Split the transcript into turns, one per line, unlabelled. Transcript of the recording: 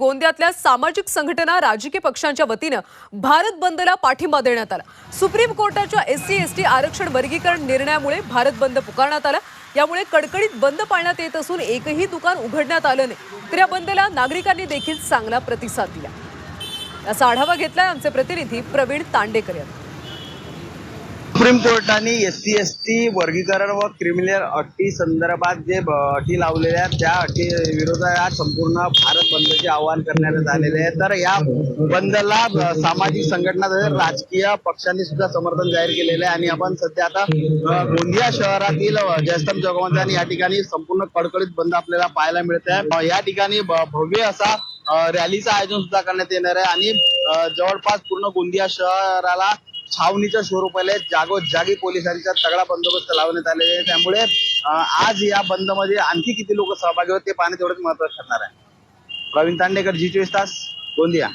गोंदियातल्या सामाजिक संघटना राजकीय पक्षांच्या वतीनं भारत बंदला पाठिंबा देण्यात आला. सुप्रीम कोर्टाच्या एस सी एस टी आरक्षण वर्गीकरण निर्णयामुळे भारत बंद पुकारण्यात आला. यामुळे कडकडीत बंद पाळण्यात येत असून एकही दुकान उघडण्यात आलं नाही. तर या बंदला नागरिकांनी देखील चांगला प्रतिसाद दिला. याचा आढावा घेतलाय आमचे प्रतिनिधी प्रवीण तांडेकर यांनी.
सुप्रीम कोर्टाने एस सी एस टी वर्गीकरण व क्रिमिनल अटी संदर्भात जे अटी लावलेल्या आहेत त्या अटी विरोधात संपूर्ण भारत बंदचे आवाहन करण्यात आलेले आहे. तर या बंदला सामाजिक संघटना राजकीय पक्षांनी सुद्धा समर्थन जाहीर केलेलं आहे. आणि आपण सध्या आता गोंदिया शहरातील जयस्तम चौकामध्ये आणि या ठिकाणी संपूर्ण कडकडीत बंद आपल्याला पाहायला मिळत आहे. या ठिकाणी भव्य असा रॅलीचं आयोजन सुद्धा करण्यात येणार आहे. आणि जवळपास पूर्ण गोंदिया शहराला छावणीच्या स्वरूपाला जागोजागी पोलिसांचा तगडा बंदोबस्त लावण्यात आलेला आहे. त्यामुळे आज या बंदमध्ये आणखी किती लोक सहभागी होते ते पाहणे तेवढंच महत्वाचं ठरणार आहे. प्रवीण तांडेकर जी चोवीस तास गोंदिया.